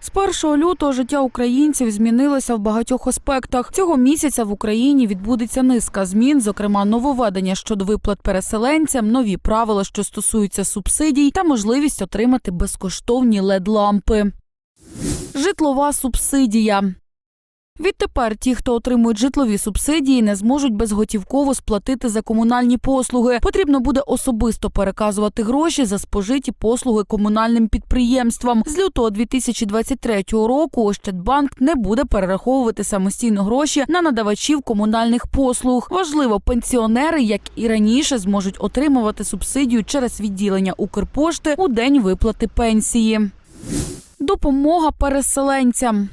З 1 лютого життя українців змінилося в багатьох аспектах. Цього місяця в Україні відбудеться низка змін, зокрема нововведення щодо виплат переселенцям, нові правила, що стосуються субсидій, та можливість отримати безкоштовні лед-лампи. Житлова субсидія. Відтепер ті, хто отримують житлові субсидії, не зможуть безготівково сплатити за комунальні послуги. Потрібно буде особисто переказувати гроші за спожиті послуги комунальним підприємствам. З лютого 2023 року Ощадбанк не буде перераховувати самостійно гроші на надавачів комунальних послуг. Важливо, пенсіонери, як і раніше, зможуть отримувати субсидію через відділення Укрпошти у день виплати пенсії. Допомога переселенцям.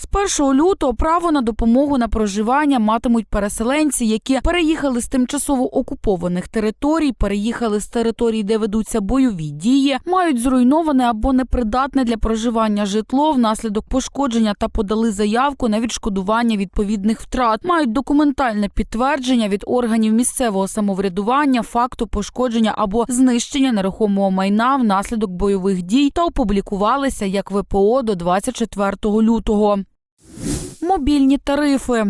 З 1 лютого право на допомогу на проживання матимуть переселенці, які переїхали з тимчасово окупованих територій, переїхали з територій, де ведуться бойові дії, мають зруйноване або непридатне для проживання житло внаслідок пошкодження та подали заявку на відшкодування відповідних втрат, мають документальне підтвердження від органів місцевого самоврядування факту пошкодження або знищення нерухомого майна внаслідок бойових дій та опублікувалися як ВПО до 24 лютого. Мобільні тарифи.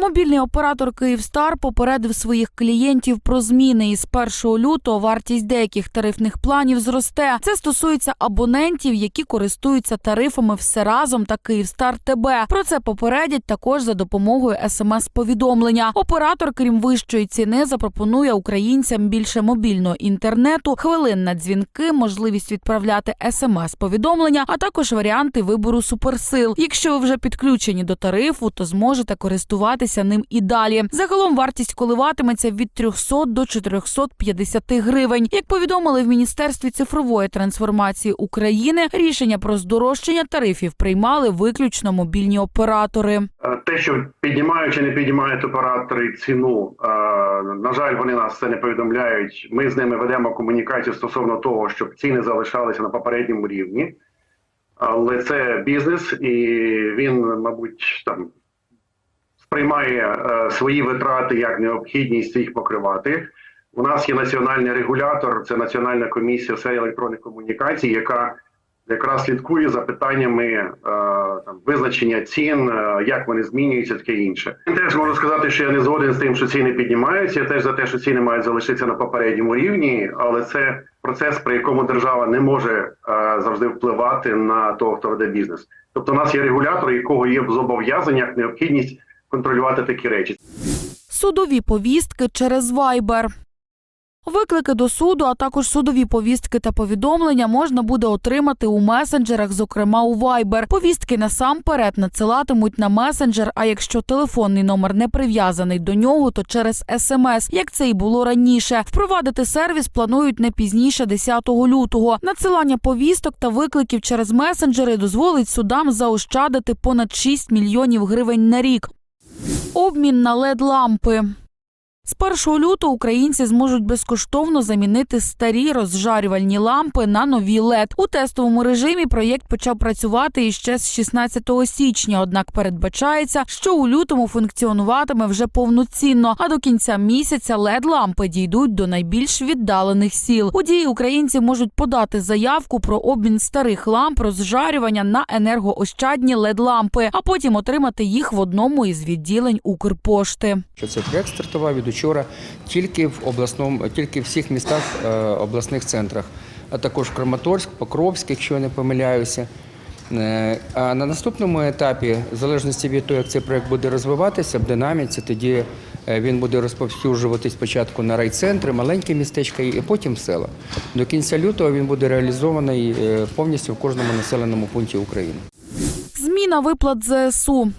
Мобільний оператор Київстар попередив своїх клієнтів про зміни. Із 1 лютого вартість деяких тарифних планів зросте. Це стосується абонентів, які користуються тарифами все разом та Київстар ТБ. Про це попередять також за допомогою смс-повідомлення. Оператор, крім вищої ціни, запропонує українцям більше мобільного інтернету, хвилин на дзвінки, можливість відправляти смс-повідомлення, а також варіанти вибору суперсил. Якщо ви вже підключені до тарифу, то зможете користуватися ним і далі. Загалом вартість коливатиметься від 300 до 450 гривень. Як повідомили в Міністерстві цифрової трансформації України, рішення про здорожчання тарифів приймали виключно мобільні оператори. Е, Те, що піднімають чи не піднімають оператори ціну, е, на жаль, вони нас це не повідомляють. Ми з ними ведемо комунікацію стосовно того, щоб ціни залишалися на попередньому рівні. Але це бізнес, і він, мабуть, там сприймає е, свої витрати як необхідність їх покривати. У нас є національний регулятор, це Національна комісія сфері електронних комунікацій, яка якраз слідкує за питаннями е, там визначення цін, е, як вони змінюються, таке інше. Я Теж можу сказати, що я не згоден з тим, що ціни піднімаються. Я теж за те, що ціни мають залишитися на попередньому рівні, але це процес, при якому держава не може е, завжди впливати на того, хто веде бізнес. Тобто, у нас є регулятор, якого є в зобов'язаннях необхідність контролювати такі речі. Судові повістки через Viber. Виклики до суду, а також судові повістки та повідомлення можна буде отримати у месенджерах, зокрема у Viber. Повістки насамперед надсилатимуть на месенджер. А якщо телефонний номер не прив'язаний до нього, то через смс, як це і було раніше. Впровадити сервіс планують не пізніше 10 лютого. Надсилання повісток та викликів через месенджери дозволить судам заощадити понад 6 мільйонів гривень на рік. Обмін на led лампи. З 1 лютого українці зможуть безкоштовно замінити старі розжарювальні лампи на нові LED. У тестовому режимі проєкт почав працювати іще з 16 січня. Однак передбачається, що у лютому функціонуватиме вже повноцінно. А до кінця місяця led лампи дійдуть до найбільш віддалених сіл. У дії українці можуть подати заявку про обмін старих ламп розжарювання на енергоощадні led лампи, а потім отримати їх в одному із відділень Укрпошти. що цей проект стартував від учора тільки в обласному, тільки в всіх містах е, обласних центрах, а також Краматорськ, Покровськ, якщо я не помиляюся. Е, А на наступному етапі, в залежності від того, як цей проект буде розвиватися в динаміці, тоді е, він буде розповсюджуватись спочатку на райцентри, маленькі містечка і потім села. До кінця лютого він буде реалізований повністю в кожному населеному пункті України. Зміна виплат ЗСУ.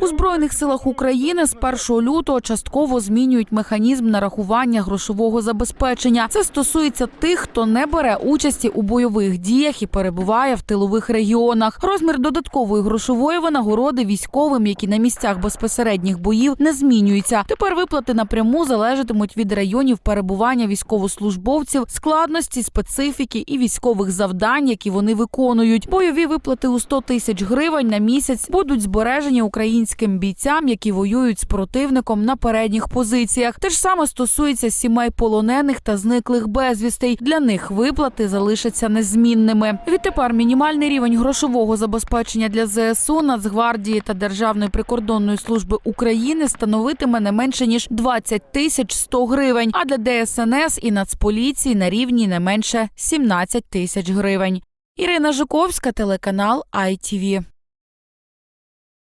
У Збройних силах України з 1 лютого частково змінюють механізм нарахування грошового забезпечення. Це стосується тих, хто не бере участі у бойових діях і перебуває в тилових регіонах. Розмір додаткової грошової винагороди військовим, які на місцях безпосередніх боїв, не змінюється. Тепер виплати напряму залежатимуть від районів перебування військовослужбовців, складності, специфіки і військових завдань, які вони виконують. Бойові виплати у 100 тисяч гривень на місяць будуть збережені українським українським бійцям, які воюють з противником на передніх позиціях. Те ж саме стосується сімей полонених та зниклих безвістей. Для них виплати залишаться незмінними. Відтепер мінімальний рівень грошового забезпечення для ЗСУ, Нацгвардії та Державної прикордонної служби України становитиме не менше ніж 20 тисяч 100 гривень, а для ДСНС і Нацполіції на рівні не менше 17 тисяч гривень. Ірина Жуковська, телеканал ITV.